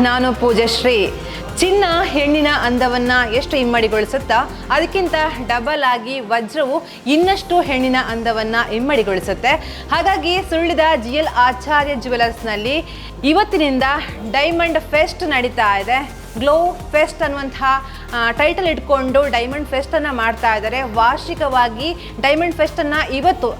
ನಾನು ಪೂಜಶ್ರೀ ಚಿನ್ನ, ಹೆಣ್ಣಿನ ಅಂದವನ್ನ ಎಷ್ಟು ಇಮ್ಮಡಿಗೊಳಿಸುತ್ತಾ, ಅದಕ್ಕಿಂತ ಡಬಲ್ ಆಗಿ ವಜ್ರವು ಇನ್ನಷ್ಟು ಹೆಣ್ಣಿನ ಅಂದವನ್ನ ಇಮ್ಮಡಿಗೊಳಿಸುತ್ತೆ. ಹಾಗಾಗಿ ಸುಳ್ಳಿದ ಜಿ ಎಲ್ ಆಚಾರ್ಯ ಜ್ಯುವೆಲರ್ಸ್ನಲ್ಲಿ ಇವತ್ತಿನಿಂದ ಡೈಮಂಡ್ ಫೆಸ್ಟ್ ನಡೀತಾ ಇದೆ. ಗ್ಲೋ ಫೆಸ್ಟ್ ಅನ್ನುವಂತಹ ಟೈಟಲ್ ಇಟ್ಕೊಂಡು ಡೈಮಂಡ್ ಫೆಸ್ಟನ್ನು ಮಾಡ್ತಾ ಇದ್ದಾರೆ. ವಾರ್ಷಿಕವಾಗಿ ಡೈಮಂಡ್ ಫೆಸ್ಟನ್ನು ಇವತ್ತು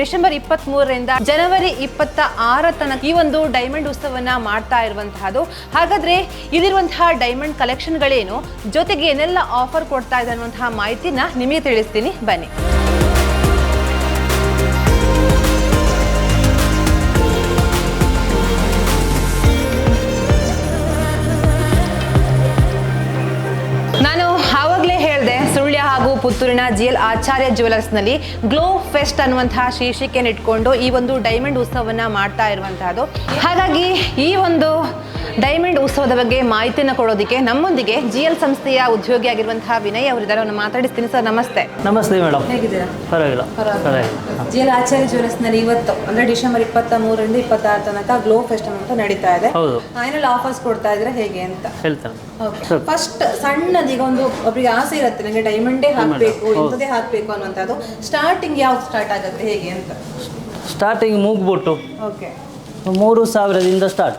ಡಿಸೆಂಬರ್ ಇಪ್ಪತ್ತ್ ಮೂರರಿಂದ ಜನವರಿ ಇಪ್ಪತ್ತ ಆರ ತನಕ ಈ ಒಂದು ಡೈಮಂಡ್ ಉತ್ಸವವನ್ನು ಮಾಡ್ತಾ ಇರುವಂತಹದ್ದು. ಹಾಗಾದರೆ ಇಲ್ಲಿರುವಂತಹ ಡೈಮಂಡ್ ಕಲೆಕ್ಷನ್ಗಳೇನು ಜೊತೆಗೆ ಏನೆಲ್ಲ ಆಫರ್ ಕೊಡ್ತಾ ಇದೆ ಅನ್ನುವಂತಹ ಮಾಹಿತಿನ ನಿಮಗೆ ತಿಳಿಸ್ತೀನಿ. ಬನ್ನಿ. ಪುತ್ತೂರಿನ ಜಿಎಲ್ ಆಚಾರ್ಯ ಜ್ಯುವೆಲರ್ಸ್ನಲ್ಲಿ ಗ್ಲೋ ಫೆಸ್ಟ್ ಅನ್ನುವಂತಹ ಶೀರ್ಷಿಕೆಯನ್ನು ಇಟ್ಕೊಂಡು ಈ ಒಂದು ಡೈಮಂಡ್ ಉತ್ಸವವನ್ನು ಮಾಡ್ತಾ ಇರುವಂತಹದ್ದು. ಹಾಗಾಗಿ ಈ ಒಂದು ಡೈಮಂಡ್ ಉತ್ಸವದ ಬಗ್ಗೆ ಮಾಹಿತಿಯನ್ನು ಕೊಡೋದಕ್ಕೆ ನಮ್ಮೊಂದಿಗೆ ಜಿ ಎಲ್ ಸಂಸ್ಥೆಯ ಉದ್ಯೋಗಿಯಾಗಿರುವಂತಹ ವಿನಯ್ ಅವರಿದ್ದಾರೆ ಅವ್ರನ್ನ ಮಾತಾಡಿಸ್ತೀನಿ ಸರ್. ನಮಸ್ತೆ. ನಮಸ್ತೆ ಮೇಡಮ್ ಹೇಗಿದ್ದೀರಾ? ಪರವಾಗಿಲ್ಲ. ಪರವಾಗಿಲ್ಲ. ಜಿ ಎಲ್ ಆಚಾರ್ಯ ಜ್ಯುವೆಲರ್ಸ್ನಲ್ಲಿ ಇವತ್ತು ಅಂದ್ರೆ ಡಿಸೆಂಬರ್ ಇಪ್ಪತ್ತ ಮೂರರಿಂದ ಇಪ್ಪತ್ತಾರು ತನಕ ಗ್ಲೋ ಫೆಸ್ಟ್ ಅಂತ ನಡೀತಾ ಇದೆ. ಫೈನಲ್ ಆಫರ್ಸ್ ಕೊಡ್ತಾ ಇದ್ರೆ ಹೇಗೆ ಅಂತ? ಹೇಳ್ತಾರೆ ಫಸ್ಟ್ ಫಸ್ಟ್ ಸಣ್ಣದೀಗ ಒಂದು ಒಬ್ರಿಗೆ ಆಸೆ ಇರುತ್ತೆ. ನನಗೆ ಡೈಮಂಡೇ ಹಾಕಬೇಕು ಇಂಥದೇ ಹಾಕಬೇಕು ಅನ್ನುವಂಥದ್ದು. ಸ್ಟಾರ್ಟಿಂಗ್ ಯಾವ್ದು ಸ್ಟಾರ್ಟ್ ಆಗುತ್ತೆ? ಹೇಗೆ ಅಂತ? ಸ್ಟಾರ್ಟಿಂಗ್ ಮೂಗ್ಬಿಟ್ಟು. ಓಕೆ ಮೂರು ಸಾವಿರದಿಂದ ಸ್ಟಾರ್ಟ್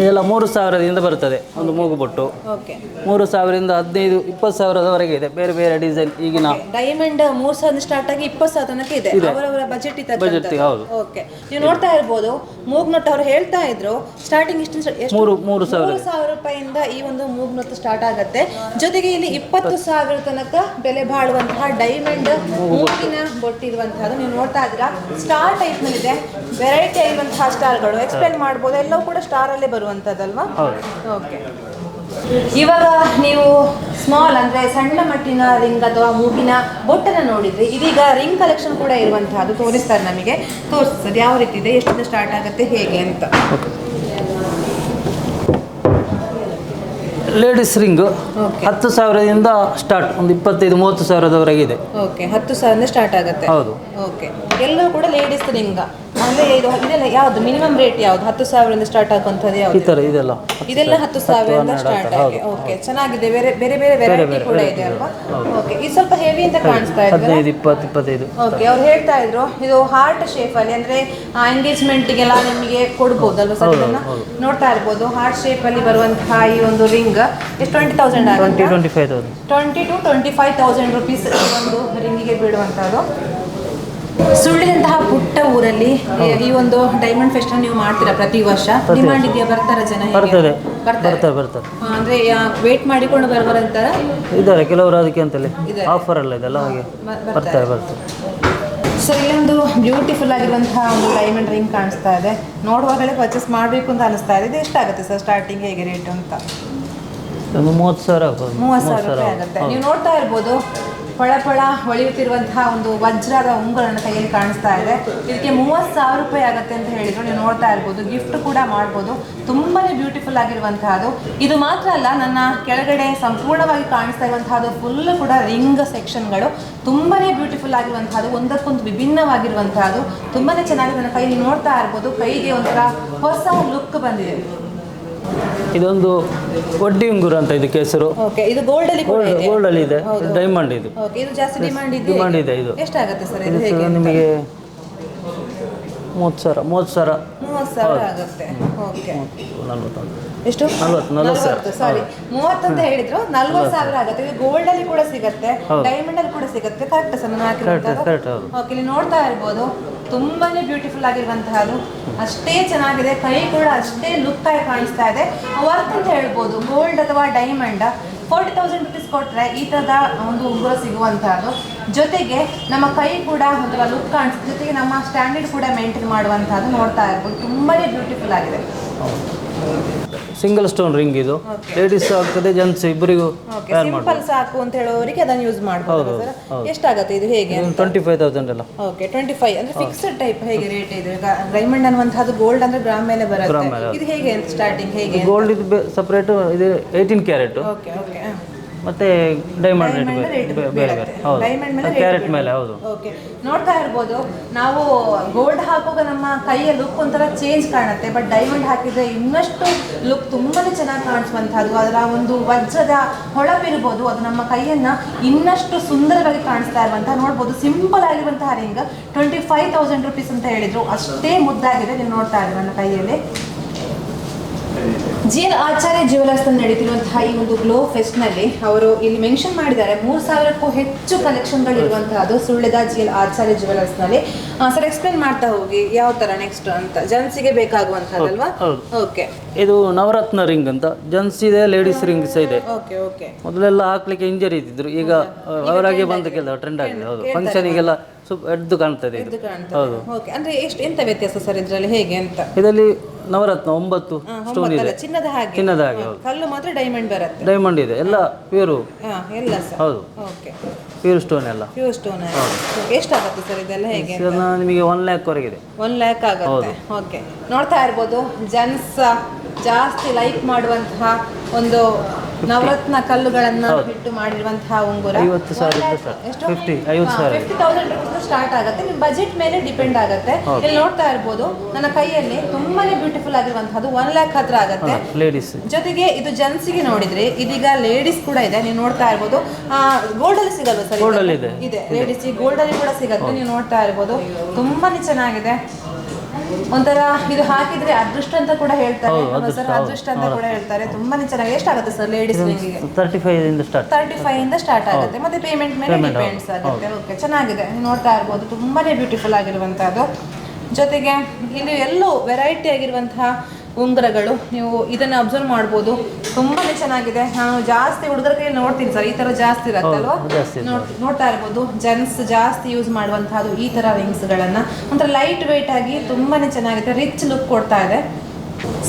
ಇದೆಲ್ಲ ಮೂರು ಸಾವಿರದಿಂದ ಬರ್ತದೆ ಒಂದು ಮೂಗುಬೊಟ್ಟು ಓಕೆ ಮೂರು ಸಾವಿರದಿಂದ ಹದಿನೈದು ಇಪ್ಪತ್ತು ಸಾವಿರದವರೆಗೆ ಇದೆ. ಬೇರೆ ಬೇರೆ ಡಿಸೈನ್ ಈಗಿನ ಡೈಮಂಡ್ ಮೂರ್ ಸಾವಿರ ಸ್ಟಾರ್ಟ್ ಆಗಿ ಇಪ್ಪತ್ತು ಸಾವಿರ ತನಕ ಇದೆ. ಅವರವರ ಬಜೆಟ್ ಇದೆ ಗೆ ಹೌದು. ಓಕೆ ನೀವು ನೋಡ್ತಾ ಇರ್ಬೋದು ಮೂಗ್ನೊಟ್ಟು ಅವರು ಹೇಳ್ತಾ ಇದ್ರು ಸ್ಟಾರ್ಟಿಂಗ್ ಇಷ್ಟು ಎಷ್ಟು ಮೂರು ಮೂರು ಸಾವಿರ. ಮೂರು ಸಾವಿರ ರೂಪಾಯಿಂದ ಈ ಒಂದು ಮೂಗ್ನೊತ್ತು ಸ್ಟಾರ್ಟ್ ಆಗುತ್ತೆ. ಜೊತೆಗೆ ಇಲ್ಲಿ ಇಪ್ಪತ್ತು ಸಾವಿರ ತನಕ ಬೆಲೆ ಬಾಳುವಂತಹ ಡೈಮಂಡ್ ಮೂಗಿನ ಬೊಟ್ಟಿರುವಂತಹದ್ದು ನೀವು ನೋಡ್ತಾ ಇದ್ದೀರಾ. ಸ್ಟಾರ್ ಟೈಪ್ನಲ್ಲಿ ಇದೆ ವೆರೈಟಿ ಆಗಿರುವಂತಹ ಸ್ಟಾರ್ಗಳು ಎಕ್ಸ್ಪ್ಲೇನ್ ಮಾಡ್ಬೋದು. ಎಲ್ಲವೂ ಕೂಡ ಸ್ಟಾರ್ ಅಲ್ಲೇ ಬರುವಂತದ್ದಲ್ವಾ ಹೌದು. ಓಕೆ ಇವಾಗ ನೀವು ಸ್ಮಾಲ್ ಅಂದ್ರೆ ಸಣ್ಣ ಮಟ್ಟಿನ ರಿಂಗ್ ಅಥವಾ ಮೂಗಿನ ಬೊಟ್ಟನ್ನು ನೋಡಿದ್ರಿ ಇದೀಗ ರಿಂಗ್ ಕಲೆಕ್ಷನ್ ಕೂಡ ಇರುವಂತಹದ್ದು ತೋರಿಸ್ತಾರೆ ನಮಗೆ. ತೋರಿಸ್ತದೆ ಯಾವ ರೀತಿ ಇದೆ ಎಷ್ಟಿಂದ ಸ್ಟಾರ್ಟ್ ಆಗುತ್ತೆ ಹೇಗೆ ಅಂತ. Ladies ring. ಹತ್ತು ಸಾವಿರದಿಂದ ಸ್ಟಾರ್ಟ್ ಒಂದು ಇಪ್ಪತ್ತೈದು ಮೂವತ್ತು ಸಾವಿರದವರೆಗೆ ಇದೆ. ಓಕೆ ಹತ್ತು ಸಾವಿರದಿಂದ ಸ್ಟಾರ್ಟ್ ಆಗುತ್ತೆ. ಹೌದು. ಓಕೆ ಎಲ್ಲವೂ ಕೂಡ ಲೇಡೀಸ್ ರಿಂಗ ಅಂದ್ರೆ ಇದು ಇದೆಲ್ಲ ಯಾವ್ದು? ಮಿನಿಮಮ್ ರೇಟ್ ಯಾವ್ದು? ಹತ್ತು ಸಾವಿರದಿಂದ ಸ್ಟಾರ್ಟ್ ಆಗುವಂಥದ್ದು ಈ ಯಾವ್ದು ಥರ ಇದೆಲ್ಲ. ಇದೆಲ್ಲ ಹತ್ತು ಸಾವಿರದಿಂದ ಸ್ಟಾರ್ಟ್ ಆಗಿದೆ ಆಗಿ. ಓಕೆ ಚೆನ್ನಾಗಿದೆ. ಬೇರೆ ಬೇರೆ ಬೇರೆ ವೆರೈಟಿ ಕೂಡ ಇದೆ ಅಲ್ವಾ? ಓಕೆ ಇದು ಸ್ವಲ್ಪ ಹೆವಿ ಅಂತ ಕಾಣಿಸ್ತಾ ಇದೆ ಹದಿನೈದು ಇಪ್ಪತ್ತು ಇಪ್ಪತ್ತೈದು. ಓಕೆ ಅವ್ರು ಹೇಳ್ತಾ ಇದ್ರು ಇದು ಹಾರ್ಟ್ ಶೇಪ್ ಅಲ್ಲಿ ಅಂದ್ರೆ ಎಂಗೇಜ್ಮೆಂಟ್ಗೆಲ್ಲ ನಿಮಗೆ ಕೊಡ್ಬೋದಲ್ವಾ ಸರ್ ಇದನ್ನ ನೋಡ್ತಾ ಇರ್ಬೋದು ಹಾರ್ಟ್ ಶೇಪ್ ಅಲ್ಲಿ ಬರುವಂತಹ ಈ ಒಂದು ರಿಂಗ್ ಎಷ್ಟು twenty thousand twenty twenty five thousand twenty two twenty five thousand rupees ಒಂದು ರಿಂಗಿಗೆ ಬೀಳುವಂಥದ್ದು. ಸುಳ್ಳಿದಂತಹ ಪುಟ್ಟ ಊರಲ್ಲಿ ಈ ಒಂದು ಡೈಮಂಡ್ ಫೆಸ್ಟ್ ನೀವು ಮಾಡ್ತೀರಾ ಪ್ರತಿ ವರ್ಷ? ಡಿಮಾಂಡ್ ಇದೆಯಾ ಬರ್ತಾರ ಜನ? ಬರ್ತದೆ. ಬರ್ತಾರೆ. ಬರ್ತಾರೆ ಅಂದ್ರೆ ವೇಟ್ ಮಾಡಿಕೊಂಡು ಬರ್ಬರಂತಾರ ಇದ್ದಾರೆ ಕೆಲವರು ಅದಕ್ಕೆ ಅಂತಲೇ. ಆಫರ್ ಅಲ್ಲ ಇದೆಲ್ಲ ಹಾಗೆ. ಬರ್ತಾರೆ. ಬರ್ತಾರೆ ಸೊ ಇಲ್ಲೊಂದು ಬ್ಯೂಟಿಫುಲ್ ಆಗಿರುವಂತಹ ಒಂದು ಡೈಮಂಡ್ ರಿಂಗ್ ಕಾಣಿಸ್ತಾ ಇದೆ. ನೋಡುವಾಗಲೇ ಪರ್ಚೇಸ್ ಮಾಡಬೇಕು ಅಂತ ಅನಿಸ್ತಾ ಇದೆ. ಇದು ಎಷ್ಟಾಗುತ್ತೆ ಸರ್ ಸ್ಟಾರ್ಟಿಂಗ್ ಹೇಗೆ ರೇಟ್ ಅಂತ? ಮೂವತ್ತು ಸಾವಿರ ಮೂವತ್ತು ಸಾವಿರ ರೂಪಾಯಿ ಆಗುತ್ತೆ. ನೀವು ನೋಡ್ತಾ ಇರ್ಬೋದು. ಪಳ ಪಳ ಹೊಳೆಯುತ್ತಿರುವಂತಹ ಒಂದು ವಜ್ರದ ಉಂಗುರನ ಕೈಯಲ್ಲಿ ಕಾಣಿಸ್ತಾ ಇದೆ. ಇದಕ್ಕೆ ಮೂವತ್ತು ಸಾವಿರ ರೂಪಾಯಿ ಆಗುತ್ತೆ ಅಂತ ಹೇಳಿದ್ರು. ನೀವು ನೋಡ್ತಾ ಇರ್ಬೋದು ಗಿಫ್ಟ್ ಕೂಡ ಮಾಡ್ಬೋದು. ತುಂಬಾನೇ ಬ್ಯೂಟಿಫುಲ್ ಆಗಿರುವಂತಹದ್ದು. ಇದು ಮಾತ್ರ ಅಲ್ಲ, ನನ್ನ ಕೆಳಗಡೆ ಸಂಪೂರ್ಣವಾಗಿ ಕಾಣಿಸ್ತಾ ಇರುವಂತಹದ್ದು ಫುಲ್ ಕೂಡ ರಿಂಗ್ ಸೆಕ್ಷನ್ಗಳು ತುಂಬಾನೇ ಬ್ಯೂಟಿಫುಲ್ ಆಗಿರುವಂತಹದ್ದು, ಒಂದಕ್ಕೊಂದು ವಿಭಿನ್ನವಾಗಿರುವಂತಹದ್ದು. ತುಂಬಾನೇ ಚೆನ್ನಾಗಿ ನನ್ನ ಕೈ ನೋಡ್ತಾ ಇರ್ಬೋದು. ಕೈಗೆ ಒಂಥರ ಹೊಸ ಲುಕ್ ಬಂದಿದೆ. ಇದೊಂದು ಒಡ್ಡಿ ಉಂಗುರ ಅಂತ ಇದಕ್ಕೆ ಹೆಸರು ಓಕೆ ಇದು ಗೋಲ್ಡ್ ಅಲ್ಲಿ ಕೂಡ ಇದೆ. ಗೋಲ್ಡ್ ಅಲ್ಲಿ ಇದೆ. ಡೈಮಂಡ್ ಇದು. ಓಕೆ ಇದು ಜಾಸ್ತಿ ಡಿಮಾಂಡ್ ಇದೆ ಡಿಮಾಂಡ್ ಇದೆ ಇದು. ಎಷ್ಟಾಗುತ್ತೆ ಸರ್? ನಿಮಗೆ ಮೂವತ್ತು ಸಾವಿರ ಮೂವತ್ತು ಸಾವಿರ. ಮೂವತ್ತು ಸಾವಿರ ಆಗುತ್ತೆ. ಓಕೆ ನಲ್ವತ್ತೊಂದು ಎಷ್ಟು? ನಲ್ವತ್ತು, ನಲ್ವತ್ತು. ಸಾರಿ ಮೂವತ್ತು ಅಂತ ಹೇಳಿದ್ರು. ನಲ್ವತ್ತು ಸಾವಿರ ಆಗುತ್ತೆ. ಇದು ಗೋಲ್ಡ್ ಅಲ್ಲಿ ಕೂಡ ಸಿಗುತ್ತೆ. ಡೈಮಂಡ್ ಅಲ್ಲಿ ಕೂಡ ಸಿಗುತ್ತೆ. ಕರೆಕ್ಟ್ ಸರ್ ನಾನು ಓಕೆ ಇಲ್ಲಿ ನೋಡ್ತಾ ಇರ್ಬೋದು. ತುಂಬಾನೇ ಬ್ಯೂಟಿಫುಲ್ ಆಗಿರುವಂತಹದ್ದು ಅಷ್ಟೇ ಚೆನ್ನಾಗಿದೆ. ಕೈ ಕೂಡ ಅಷ್ಟೇ ಲುಕ್ ಆಗಿ ಕಾಣಿಸ್ತಾ ಇದೆ. ವರ್ಕ್ ಅಂತ ಹೇಳ್ಬೋದು. ಗೋಲ್ಡ್ ಅಥವಾ ಡೈಮಂಡ್ ಫೋರ್ಟಿ ತೌಸಂಡ್ ರುಪೀಸ್ ಕೊಟ್ಟರೆ ಈ ಥರದ ಒಂದು ಉಂಗುರ ಸಿಗುವಂಥದ್ದು. ಜೊತೆಗೆ ನಮ್ಮ ಕೈ ಕೂಡ ಒಂಥರ ಲುಕ್ ಕಾಣಿಸ್ತದೆ ಜೊತೆಗೆ ನಮ್ಮ ಸ್ಟ್ಯಾಂಡರ್ಡ್ ಕೂಡ ಮೇಂಟೈನ್ ಮಾಡುವಂಥದ್ದು ನೋಡ್ತಾ ಇರ್ಬೋದು. ತುಂಬಾನೇ ಬ್ಯೂಟಿಫುಲ್ ಆಗಿದೆ. ಸಿಂಗಲ್ ಸ್ಟೋನ್ ರಿಂಗ್ ಇದು. ಲೇಡೀಸ್ ಆಗ್ತದೆ ಜೆಂಟ್ಸ್ ಇಬ್ಬರಿಗೂ ಸಿಂಪಲ್ ಸಾಕು ಅಂತ ಹೇಳೋರಿಗೆ ಅದನ್ನ ಯೂಸ್ ಮಾಡಬಹುದು ಸರ್ ಎಷ್ಟಾಗುತ್ತೆ ಇದು ಹೇಗೆ ಟ್ವೆಂಟಿ ಫೈವ್ ತೌಸಂಡ್ ಎಲ್ಲ ಓಕೆ ಟ್ವೆಂಟಿ ಫೈವ್ ಅಂದ್ರೆ ಫಿಕ್ಸ್ಡ್ ಟೈಪ್ ಹೇಗೆ ರೇಟ್ ಇದೆ? ಡೈಮಂಡ್ ಅನ್ನುವಂಥದ್ದು ಗೋಲ್ಡ್ ಅಂದ್ರೆ ಗ್ರಾಮ್ ಮೇಲೆ ಬರುತ್ತೆ. ಇದು ಹೇಗೆ ಸ್ಟಾರ್ಟಿಂಗ್ ಹೇಗೆ ಗೋಲ್ಡ್ ಇದು ಸಪರೇಟ್ ಇದು ಏಯ್ಟೀನ್ ಕ್ಯಾರೆಟ್ ಓಕೆ ಓಕೆ ಮತ್ತೆ ಡೈಮಂಡ್ ರೇಟ್ ಬೇರೆ ಬೇರೆ ಹೌದು. Diamond ಮೇಲೆ ಕ್ಯಾರೆಟ್ ಮೇಲೆ ಹೌದು. ಓಕೆ ನೋಡ್ತಾ ಇರ್ಬೋದು ನಾವು ಗೋಲ್ಡ್ ಹಾಕುವಾಗ ನಮ್ಮ ಕೈಯ ಲುಕ್ ಒಂಥರ ಚೇಂಜ್ ಕಾಣುತ್ತೆ ಬಟ್ ಡೈಮಂಡ್ ಹಾಕಿದ್ರೆ ಇನ್ನಷ್ಟು ಲುಕ್ ತುಂಬಾನೇ ಚೆನ್ನಾಗಿ ಕಾಣಿಸುವಂತಹದ್ದು ಅದರ ಒಂದು ವಜ್ರದ ಹೊಳಪಿರ್ಬೋದು ಅದು ನಮ್ಮ ಕೈಯನ್ನ ಇನ್ನಷ್ಟು ಸುಂದರವಾಗಿ ಕಾಣಿಸ್ತಾ ಇರುವಂತಹ ನೋಡ್ಬೋದು ಸಿಂಪಲ್ ಆಗಿರುವಂತಹ ring twenty five thousand rupees ಅಂತ ಹೇಳಿದ್ರು. ಅಷ್ಟೇ ಮುದ್ದಾಗಿದೆ ನೀವು ನೋಡ್ತಾ ಇದ್ದೀವಿ ನನ್ನ ಕೈಯಲ್ಲಿ. ಜಿ ಎಲ್ ಆಚಾರ್ಯ ಜ್ಯುವೆಲರ್ಸ್ ನಡೀತಿರುವಂತಹ ಈ ಒಂದು ಗ್ಲೋ ಫೆಸ್ಟ್ನಲ್ಲಿ ಅವರು ಇಲ್ಲಿ ಮೆನ್ಷನ್ ಮಾಡಿದ್ದಾರೆ ಮೂರ್ ಸಾವಿರಕ್ಕೂ ಹೆಚ್ಚು ಕಲೆಕ್ಷನ್ಗಳು ಗಳಿರುವಂತಹದ್ದು ಸುಳ್ಯದ ಜೀಲ್ ಆಚಾರ್ಯ ಜ್ಯುವೆಲರ್ಸ್ನಲ್ಲಿ ಸರ್ ಎಕ್ಸ್ಪ್ಲೇನ್ ಮಾಡ್ತಾ ಹೋಗಿ ಯಾವ ತರ ನೆಕ್ಸ್ಟ್ ಅಂತ. ಜನ್ಸಿಗೆ ಗೆ. ಓಕೆ ಇದು ನವರತ್ನ ರಿಂಗ್ ಅಂತ. ಜೆಂಟ್ಸ್ ಇದೆ ಲೇಡೀಸ್ ರಿಂಗ್ ಸಹ ಇದೆ. ಓಕೆ ಓಕೆ ಮೊದಲೆಲ್ಲ ಹಾಕ್ಲಿಕ್ಕೆ ಇಂಜರಿ ಇದ್ದಿದ್ರು. ಈಗ ಅವರಾಗೆ ಬಂದ ಕೆಲವು ಟ್ರೆಂಡ್ ಆಗಿದೆ. ಹೌದು ಫಂಕ್ಷನಿಗೆಲ್ಲ ಸುಪ್ ಎದ್ದು ಕಾಣ್ತದೆ ಇದು. ಇದು ಓಕೆ ಅಂದ್ರೆ ಎಷ್ಟು ಎಂತ ವ್ಯತ್ಯಾಸ ಸರ್ ಇದರಲ್ಲಿ? ಹೇಗೆ ಅಂತ? ಇದರಲ್ಲಿ ನವರತ್ನ ಒಂಬತ್ತು ಸ್ಟೋನ್ ಒಂಬತ್ತಲ್ಲ, ಇದೆ. ಚಿನ್ನದ ಹಾಗೆ. ಚಿನ್ನದ ಹಾಗೆ ಹೌದು. ಕಲ್ಲು ಮಾತ್ರ ಡೈಮಂಡ್ ಬರುತ್ತೆ. ಡೈಮಂಡ್ ಇದೆ. ಎಲ್ಲ ಪ್ಯೂರು ಹಾ ಎಲ್ಲ ಸರ್. ಹೌದು. ಓಕೆ ಪ್ಯೂರ್ ಸ್ಟೋನ್ ಎಲ್ಲ. ಪ್ಯೂರ್ ಸ್ಟೋನ್ ಎಷ್ಟಾಗುತ್ತೆ ಸರ್ ಇದೆಲ್ಲ ಹೇಗೆ ಇದನ್ನ ನಿಮಗೆ ಒನ್ ಲ್ಯಾಕ್ ವರೆಗಿದೆ. ಒನ್ ಲ್ಯಾಕ್ ಆಗುತ್ತೆ. ಓಕೆ ನೋಡ್ತಾ ಇರ್ಬೋದು. ಜನ್ಸ್ ಜಾಸ್ತಿ ಲೈಕ್ ಮಾಡುವಂತಹ ಒಂದು ನವರತ್ನ ಕಲ್ಲುಗಳನ್ನ ಬಿಟ್ಟು ಮಾಡಿರುವಂತಹ ಉಂಗುರ. ಐವತ್ತು ಫಿಫ್ಟಿ ಸಾವಿರ ಫಿಫ್ಟಿ ತೌಸಂಡ್ ರುಪೀಸ್ ಸ್ಟಾರ್ಟ್ ಆಗುತ್ತೆ. ನಿಮ್ಮ ಬಜೆಟ್ ಮೇಲೆ ಡಿಪೆಂಡ್ ಆಗುತ್ತೆ. ಇಲ್ಲಿ ನೋಡ್ತಾ ಇರ್ಬೋದು ನನ್ನ ಕೈಯಲ್ಲಿ ತುಂಬಾನೇ ಬ್ಯೂಟಿಫುಲ್ ಆಗಿರುವಂತಹದ್ದು ಒನ್ ಲ್ಯಾಕ್ ಹತ್ರ ಆಗುತ್ತೆ. ಲೇಡೀಸ್ ಜೊತೆಗೆ ಇದು ಜೆಂಟ್ಸಿಗೆ ನೋಡಿದ್ರೆ ಇದೀಗ ಲೇಡೀಸ್ ಕೂಡ ಇದೆ. ನೀವು ನೋಡ್ತಾ ಇರ್ಬೋದು. ಗೋಲ್ಡ್ ಅಲ್ಲಿ ಸಿಗಲ್ವಾ ಸರ್ Gold ಅಲ್ಲಿ ಇದೆ. ಇದೆ. ಲೇಡೀಸ್ ಗೋಲ್ಡ್ ಅಲ್ಲಿ ಕೂಡ ಸಿಗುತ್ತೆ. ನೀವು ನೋಡ್ತಾ ಇರ್ಬೋದು. ತುಂಬಾನೇ ಚೆನ್ನಾಗಿದೆ. ಒಂಥರ ಇದು ಹಾಕಿದ್ರೆ ಅದೃಷ್ಟ ಅಂತ ಕೂಡ ಹೇಳ್ತಾರೆ. ಸರ್ ಅದೃಷ್ಟ ಅಂತ ಕೂಡ ಹೇಳ್ತಾರೆ. ತುಂಬಾನೇ ಚೆನ್ನಾಗಿ ಎಷ್ಟಾಗುತ್ತೆ ಸರ್ ಲೇಡೀಸ್ ರಿಂಗಿಗೆ ತರ್ಟಿ ಫೈವ್ ಇಂದ ಸ್ಟಾರ್ಟ್ ತರ್ಟಿ ಫೈವ್ ಇಂದ ಸ್ಟಾರ್ಟ್ ಆಗುತ್ತೆ. ಮತ್ತೆ ಪೇಮೆಂಟ್ ಮೇಲೆ ಡಿಪೆಂಡ್ಸ್ ಆಗುತ್ತೆ. ಓಕೆ ಚೆನ್ನಾಗಿದೆ. ನೋಡ್ತಾ ಇರ್ಬೋದು. ತುಂಬಾನೇ ಬ್ಯೂಟಿಫುಲ್ ಆಗಿರುವಂತಹದ್ದು. ಜೊತೆಗೆ ಇಲ್ಲಿ ಎಲ್ಲೂ ವೆರೈಟಿ ಆಗಿರುವಂತಹ ಉಂಗುರಗಳು ನೀವು ಇದನ್ನ ಅಬ್ಸರ್ವ್ ಮಾಡ್ಬೋದು. ತುಂಬಾನೇ ಚೆನ್ನಾಗಿದೆ. ನಾನು ಜಾಸ್ತಿ ಹುಡುಗರ ಕೈ ನೋಡ್ತೀನಿ ಸರ್. ಈ ತರ ಜಾಸ್ತಿ ಇರತ್ತಲ್ವಾ? ನೋಡ್ತಾ ಇರ್ಬೋದು. ಜೆಂಟ್ಸ್ ಜಾಸ್ತಿ ಯೂಸ್ ಮಾಡುವಂತಹದ್ದು ಈ ತರ ರಿಂಗ್ಸ್ ಗಳನ್ನ. ಒಂಥರ ಲೈಟ್ ವೆಯ್ಟ್ ಆಗಿ ತುಂಬಾನೇ ಚೆನ್ನಾಗಿದೆ. ರಿಚ್ ಲುಕ್ ಕೊಡ್ತಾ ಇದೆ.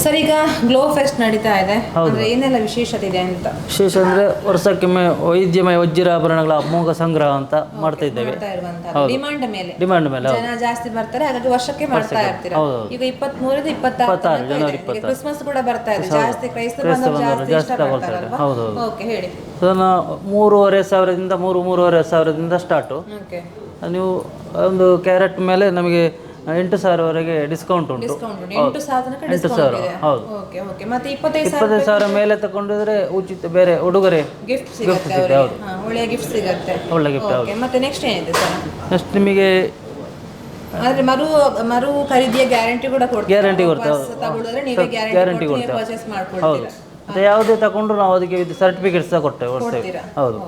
ಸರ್ ಈಗ ಗ್ಲೋ ಫೆಸ್ಟ್ ನಡೀತಾ ಇದೆ. ಅಂದ್ರೆ ಏನೆಲ್ಲ ವಿಶೇಷತೆ ಇದೆ ಅಂತ ವಿಶೇಷ ಅಂದ್ರೆ ವರ್ಷಕ್ಕೆ ವೈದ್ಯಮಯ ವಜ್ರಾಭರಣಗಳ ಅಮೋಘ ಸಂಗ್ರಹ ಅಂತ ಮಾಡ್ತಾ ಇದ್ದೇವೆ ಮಾಡ್ತಾ ಇರುವಂತಹ ಡಿಮಾಂಡ್ ಮೇಲೆ ಡಿಮಾಂಡ್ ಮೇಲೆ ಹೌದು. ಜನ ಜಾಸ್ತಿ ಬರ್ತಾರೆ ಹಾಗಾಗಿ ವರ್ಷಕ್ಕೆ ಮಾಡ್ತಾ ಇರ್ತೀರಾ ಹೌದು, ಹೌದು. ಈಗ ಇಪ್ಪತ್ತ್ ಮೂರಿಂದ ಇಪ್ಪತ್ತಾರು ಇಪ್ಪತ್ತಾರು, ತನಕ ಜನವರಿ ಇದೆ. ಈಗ ಇಪ್ಪತ್ತಾರು. ಕ್ರಿಸ್ಮಸ್ ಕೂಡ ಬರ್ತಾ ಇದೆ ಜಾಸ್ತಿ ಕ್ರೈಸ್ತ ಕ್ರೈಸ್ತ ಬಾಂಧವರು ಬಾಂಧವರು ಜಾಸ್ತಿ ಜಾಸ್ತಿ ಇಷ್ಟಪಡ್ತಾರಲ್ವಾ. ಹೌದು, ಹೌದು. ಓಕೆ ಹೇಳಿ ಅದನ್ನು ಮೂರುವರೆ ಸಾವಿರದಿಂದ ಮೂರು ಮೂರುವರೆ ಸಾವಿರದಿಂದ ಸ್ಟಾರ್ಟು ಓಕೆ ನೀವು ಒಂದು ಕ್ಯಾರೆಟ್ ಮೇಲೆ ನಮಗೆ ಎಂಟು ಸಾವಿರವರೆಗೆ ಡಿಸ್ಕೌಂಟ್ ಉಂಟು. ಎಂಟು ಸಾವಿರ. ಹೌದು. ಇಪ್ಪತ್ತೈದು ಸಾವಿರ ಇಪ್ಪತ್ತೈದು ಸಾವಿರ ಮೇಲೆ ತಗೊಂಡಿದ್ರೆ ಉಚಿತ ಬೇರೆ ಉಡುಗೊರೆ ಗಿಫ್ಟ್ ಸಿಗುತ್ತೆ ಹೌದು. ಹಾ, ಒಳ್ಳೆಯ ಗಿಫ್ಟ್ ಸಿಗುತ್ತೆ. ಒಳ್ಳೆ ಗಿಫ್ಟ್ ಹೌದು. ಮತ್ತೆ ನೆಕ್ಸ್ಟ್ ಏನಿದೆ ಸರ್? ನೆಕ್ಸ್ಟ್ ನಿಮಗೆ ಆದ್ರೆ ಮರು ಮರು ಖರೀದಿಯ ಗ್ಯಾರಂಟಿ ಕೂಡ ಕೊಡ್ತೀವಿ ಗ್ಯಾರಂಟಿ ತಗೊಳ್ಳೋದ್ರೆ ನೀವೇ ಗ್ಯಾರಂಟಿ ಕೊಡ್ತೀವಿ. ಪರ್ಚೇಸ್ ಹೌದು. ಮಾಡ್ಕೊಳ್ತೀರಾ ಯಾವುದೇ ತಗೊಂಡ್ರು ನಾವು ಅದಕ್ಕೆ ಸರ್ಟಿಫಿಕೇಟ್ಸ್ ಸಹ ಕೊಡ್ತೇವೆ ಕೊಡ್ತೇವೆ ಕೊಡ್ತೀರಾ ಹೌದು.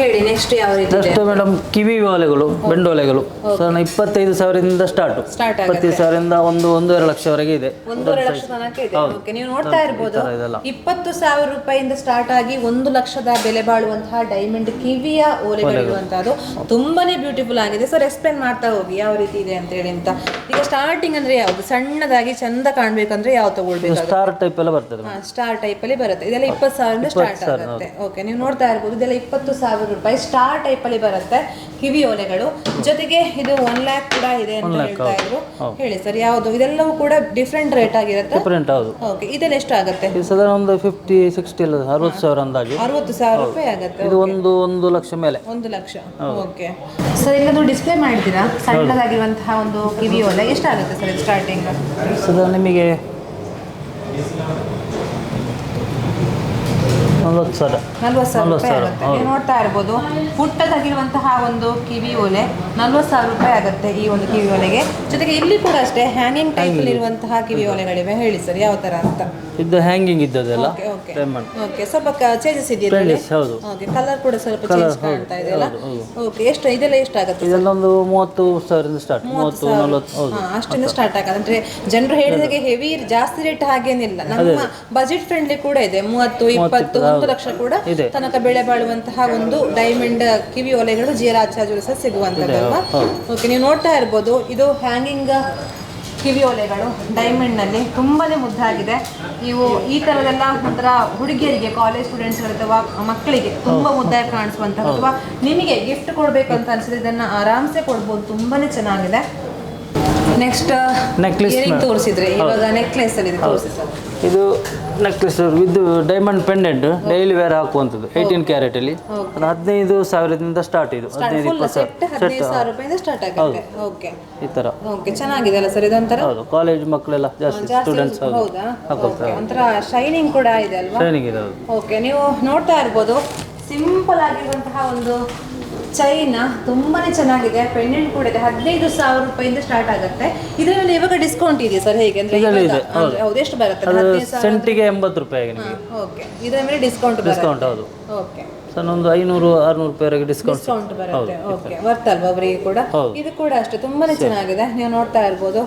ಹೇಳಿ ನೆಕ್ಸ್ಟ್ ಯಾವ ರೀತಿ ಇದೆ? ನೆಕ್ಸ್ಟ್ ಮೇಡಮ್ ಕಿವಿ ಓಲೆಗಳು ಬೆಂಡೋಲೆಗಳು. ಸರ್ ಇಪ್ಪತ್ತೈದು ಸಾವಿರದಿಂದ ಸ್ಟಾರ್ಟ್ ಸ್ಟಾರ್ಟ್ ಆಗುತ್ತೆ. ಇಪ್ಪತ್ತೈದು ಸಾವಿರದಿಂದ ಒಂದು ಒಂದೂವರೆ ಲಕ್ಷವರೆಗೆ ಇದೆ. ಒಂದೂವರೆ ಲಕ್ಷ ತನಕ ಇದೆ. ಓಕೆ ನೀವು ನೋಡ್ತಾ ಇರ್ಬೋದು. ಈ ಥರ ಇದೆಲ್ಲ. ಇಪ್ಪತ್ತು ಸಾವಿರ ರೂಪಾಯಿಂದ ಸ್ಟಾರ್ಟ್ ಆಗಿ ಒಂದು ಲಕ್ಷದ ಬೆಲೆ ಬಾಳುವಂತಹ ಡೈಮಂಡ್ ಕಿವಿಯ ಓಲೆಗಳಿರುವಂತಹದ್ದು ತುಂಬಾನೇ ಬ್ಯೂಟಿಫುಲ್ ಆಗಿದೆ. ಸರ್ ಎಕ್ಸ್ಪ್ಲೇನ್ ಮಾಡ್ತಾ ಹೋಗಿ ಯಾವ ರೀತಿ ಇದೆ ಅಂತ ಹೇಳಿ ಅಂತ. ಈಗ ಸ್ಟಾರ್ಟಿಂಗ್ ಅಂದ್ರೆ ಯಾವ್ದು? ಸಣ್ಣದಾಗಿ ಚಂದ ಕಾಣ್ಬೇಕಂದ್ರೆ ಯಾವ ತಗೊಳ್ಬೇಕು ಸ್ಟಾರ್ ಟೈಪ್ ಎಲ್ಲ ಬರ್ತದೆ ಸ್ಟಾರ್ ಟೈಪ್ ಅಲ್ಲಿ ಬರುತ್ತೆ. ಇದೆಲ್ಲ ಇಪ್ಪತ್ತು ಸಾವಿರದಿಂದ ಸ್ಟಾರ್ಟ್ ಆಗುತ್ತೆ. ಓಕೆ ನೀವು ನೋಡ್ತಾ ಇರ್ಬೋದು. ಇದೆಲ್ಲ ಇಪ್ಪತ್ತು ಸಾವಿರ ರೂಪಾಯಿ ಸ್ಟಾರ್ ಟೈಪ್ ಅಲ್ಲಿ ಬರುತ್ತೆ ಕಿವಿ ಓಲೆಗಳು. ಜೊತೆಗೆ ಇದು ಒನ್ ಲ್ಯಾಕ್ ಕೂಡ ಇದೆ ಅಂತ ಹೇಳ್ತಾ ಇದ್ರು. ಹೇಳಿ ಸರ್ ಯಾವುದು? ಇದೆಲ್ಲವೂ ಕೂಡ ಡಿಫ್ರೆಂಟ್ ರೇಟ್ ಆಗಿರುತ್ತೆ? ಡಿಫ್ರೆಂಟ್ ಹೌದು. ಓಕೆ ಇದೆಲ್ಲ ಎಷ್ಟು ಆಗುತ್ತೆ? ಇದು ಸಾಧಾರಣ ಒಂದು ಫಿಫ್ಟಿ ಸಿಕ್ಸ್ಟಿ ಇಲ್ಲ ಅರವತ್ತು ಸಾವಿರ ಅಂದಾಜು. ಅರವತ್ತು ಸಾವಿರ ರೂಪಾಯಿ ಆಗುತ್ತೆ ಇದು ಒಂದು ಒಂದು ಲಕ್ಷ ಮೇಲೆ. ಒಂದು ಲಕ್ಷ ಓಕೆ ಸರ್ ಇಲ್ಲದು ಡಿಸ್ಪ್ಲೇ ಮಾಡಿದ್ದೀರಾ ಸಣ್ಣದಾಗಿರುವಂತಹ ಒಂದು ಕಿವಿ ಓಲೆ ಎಷ್ಟಾಗುತ್ತೆ ಸರ್ ಸ್ಟಾರ್ಟಿಂಗ್ ಸಾಧಾರಣ ನಿಮಗೆ ನಲ್ವತ್ತು ಸಾವಿರ ನಲ್ವತ್ತು ಸಾವಿರ ರೂಪಾಯಿ ಆಗುತ್ತೆ. ನೀವು ನೋಡ್ತಾ ಇರ್ಬೋದು ಪುಟ್ಟದಾಗಿರುವಂತಹ ಒಂದು ಕಿವಿ ಓಲೆ ನಲ್ವತ್ತು ಸಾವಿರ ರೂಪಾಯಿ ಆಗುತ್ತೆ ಈ ಒಂದು ಕಿವಿ ಓಲೆಗೆ. ಜೊತೆಗೆ ಇಲ್ಲಿ ಕೂಡ ಅಷ್ಟೇ ಹ್ಯಾಂಗಿಂಗ್ ಟೈಪ್ ಇರುವಂತಹ ಕಿವಿ ಓಲೆಗಳಿವೆ. ಹೇಳಿ ಸರ್ ಯಾವ ತರ ಅಂತ. ಇದು ಹ್ಯಾಂಗಿಂಗ್ ಇದ್ದದೆಲ್ಲ ಓಕೆ ಸ್ವಲ್ಪ ಚೇಂಜಸ್ ಇದೆಯಲ್ಲ ಹೌದು. ಓಕೆ ಕಲರ್ ಕೂಡ ಸ್ವಲ್ಪ ಚೇಂಜ್ ಕಾಣ್ತಾ ಇದೆ ಅಲ್ಲ ಓಕೆ ಎಷ್ಟು ಇದೆಲ್ಲ ಎಷ್ಟಾಗುತ್ತೆ ಇದೆಲ್ಲ ಒಂದು ಮೂವತ್ತು ಸಾವಿರದಿಂದ ಸ್ಟಾರ್ಟ್ ಮೂವತ್ತು ನಲ್ವತ್ತು ಹೌದು. ಅಷ್ಟಿಂದ ಸ್ಟಾರ್ಟ್ ಆಗುತ್ತೆ. ಅಂದ್ರೆ ಜನರು ಹೇಳಿದಾಗೆ ಹೆವಿ ಜಾಸ್ತಿ ರೇಟ್ ಹಾಗೇನಿಲ್ಲ. ನಮ್ಮ ಬಜೆಟ್ ಫ್ರೆಂಡ್ಲಿ ಕೂಡ ಇದೆ. ಮೂವತ್ತು ಇಪ್ಪತ್ತು ಲಕ್ಷ ಕೂಡ ತನಕ ಬೆಳೆ ಬಾಳುವಂತಹ ಒಂದು ಡೈಮಂಡ್ ಕಿವಿ ಒಲೆಗಳು ಜಿ ರಾಜಾಜುಲು ಸಹ ಸಿಗುವಂತದ್ದಲ್ವಾ ಓಕೆ ನೀವು ನೋಡ್ತಾ ಇರ್ಬೋದು ಇದು ಹ್ಯಾಂಗಿಂಗ್ ಕಿವಿ ಒಲೆಗಳು ಡೈಮಂಡ್ನಲ್ಲಿ ತುಂಬಾನೇ ಮುದ್ದಾಗಿದೆ. ನೀವು ಈ ತರದೆಲ್ಲ ಒಂಥರ ಹುಡುಗಿಯರಿಗೆ ಕಾಲೇಜ್ ಸ್ಟೂಡೆಂಟ್ಸ್ ಅಥವಾ ಮಕ್ಕಳಿಗೆ ತುಂಬಾ ಮುದ್ದಾಗಿ ಕಾಣಿಸುವಂತಹ ಅಥವಾ ನಿಮಗೆ ಗಿಫ್ಟ್ ಕೊಡ್ಬೇಕು ಅಂತ ಅನ್ಸಿದ್ರೆ ಇದನ್ನ ಆರಾಮ್ಸೆ ಕೊಡ್ಬೋದು ತುಂಬಾನೇ ಚೆನ್ನಾಗಿದೆ. ನೆಕ್ಸ್ಟ್ ನೆಕ್ಲೆಸ್ ತೋರಿಸಿದ್ರೆ ಇವಾಗ ನೆಕ್ಲೆಸ್ ಅಲ್ಲಿ ತೋರಿಸಿ ಸರ್ ಇದು necklace with diamond pendant daily wear ಹಾಕುವಂಥದ್ದು ಏಯ್ಟೀನ್ ಕ್ಯಾರೆಟಲ್ಲಿ ಅಲ್ಲಿ. ಹದಿನೈದು ಸಾವಿರದಿಂದ ಸ್ಟಾರ್ಟ್ ಇದು ಹದಿನೈದು ಇಪ್ಪತ್ತು ಸಾವಿರ. ಸ್ಟಾರ್ಟ್ ಹೌದು. ಈ ತರ. ಚೆನ್ನಾಗಿದೆ ಅಲ್ಲ ಸರ್ ಇದೊಂಥರ? ಹೌದು ಕಾಲೇಜ್ ಮಕ್ಕಳೆಲ್ಲ ಜಾಸ್ತಿ ಸ್ಟೂಡೆಂಟ್ಸ್ ಓಕೆ ಒಂಥರ ಶೈನಿಂಗ್ ಕೂಡ ಇದೆ ಅಲ್ವಾ? ಶೈನಿಂಗ್ ಇದೆ ಓಕೆ ನೀವು ನೋಡ್ತಾ ಇರ್ಬೋದು ಸಿಂಪಲ್ ಆಗಿರುವಂತಹ ಒಂದು ಚೈನ್ ತುಂಬಾನೇ ಚೆನ್ನಾಗಿದೆ ಪೆಂಡೆಂಟ್ ಕೂಡ ಇದೆ. ಹದಿನೈದು ಸಾವಿರ ರೂಪಾಯಿಂದ ಸ್ಟಾರ್ಟ್ ಆಗುತ್ತೆ. ಇದರಲ್ಲಿ ಇವಾಗ ಡಿಸ್ಕೌಂಟ್ ಇದೆಯಾ ಸರ್ ಹೇಗೆ? ಅಂದ್ರೆ ಇದೆ, ಹೌದು. ಎಷ್ಟು ಬರುತ್ತೆ? ಅದು ಸೆಂಟಿಗೆ ಎಂಬತ್ತು ರೂಪಾಯಿ ಓಕೆ ಇದರ ಮೇಲೆ ಡಿಸ್ಕೌಂಟ್ ಡಿಸ್ಕೌಂಟ್ ಹೌದು. ಓಕೆ ಒಂದು ಐನೂರು ಆರ್ನೂರು ರೂಪಾಯಿವರೆಗೆ ಡಿಸ್ಕೌಂಟ್ ಬರುತ್ತೆ. ಓಕೆ ವರ್ತ್ ಅಲ್ವಾ ಅವರಿಗೆ ಕೂಡ? ಇದು ಕೂಡ ಅಷ್ಟೇ ತುಂಬಾನೇ ಚೆನ್ನಾಗಿದೆ. ನೀವು ನೋಡ್ತಾ ಇರ್ಬೋದು.